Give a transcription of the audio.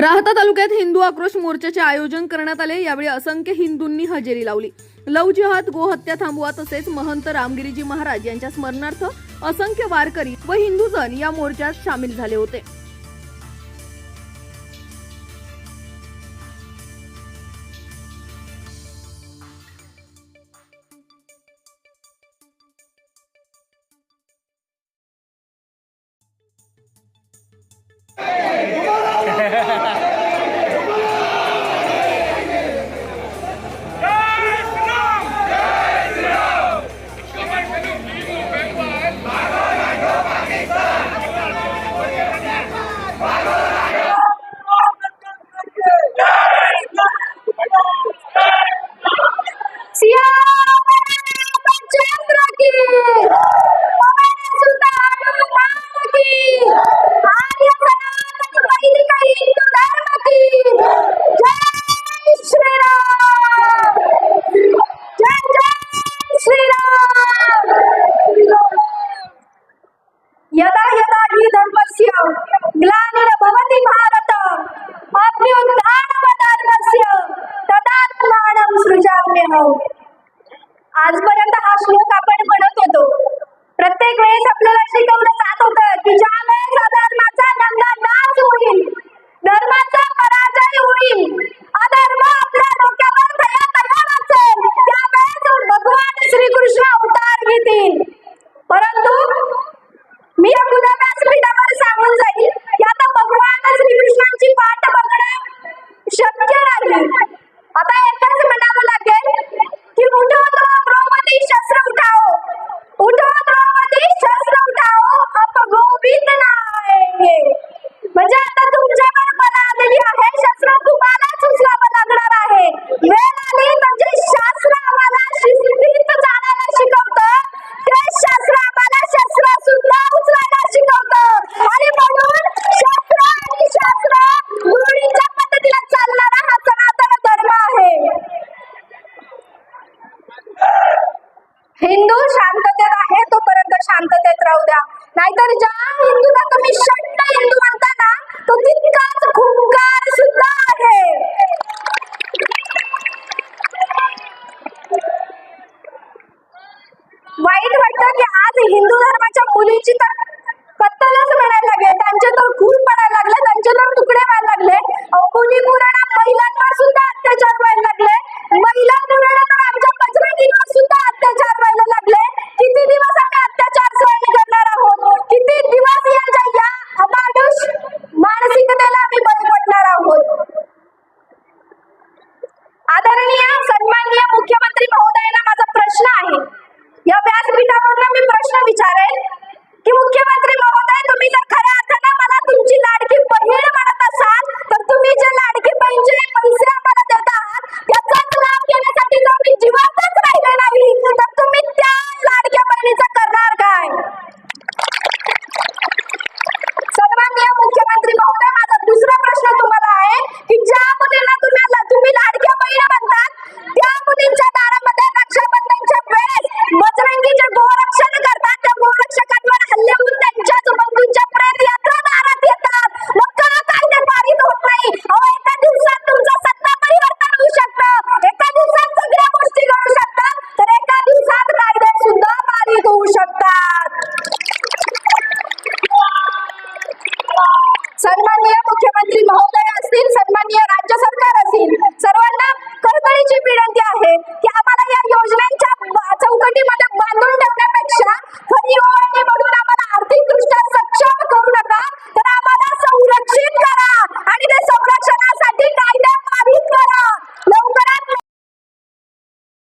राहता तालुक्यात हिंदू आक्रोश मोर्चाचे आयोजन करण्यात आले. यावेळी असंख्य हिंदूंनी हजेरी लावली. लव जिहाद गोहत्या थांबवा तसेच महंत रामगिरीजी महाराज यांच्या स्मरणार्थ असंख्य वारकरी व हिंदूजन या मोर्चात सामील झाले होते. आजपर्यंत हा श्लोक आपण म्हणत होतो. प्रत्येक वेळेस आपल्याला शिकवलं जात होतं की ज्या वेळेस अधर्माचा दंगा नाच होईल हिंदू शांततेत आहे तोपर्यंत शांततेत राहू द्या. नाहीतर ज्या हिंदूला तुम्ही शट्ट हिंदू म्हणता ना तो तितकाच खुंकार सुद्धा आहे. वाईट वाटतं की आज हिंदू धर्माच्या मुलीची तर पत्तलच म्हणायला लागले. त्यांचे तर खून पडायला लागले त्यांचे तर तुकडे व्हायला लागले. अहो मुली महिलांवर सुद्धा अत्याचार व्हायला लागले. माननीय मुख्यमंत्री महोदयांना माझा प्रश्न आहे. या व्यासपीठावरून मी प्रश्न विचारेल की मुख्यमंत्री महोदय तुम्ही जर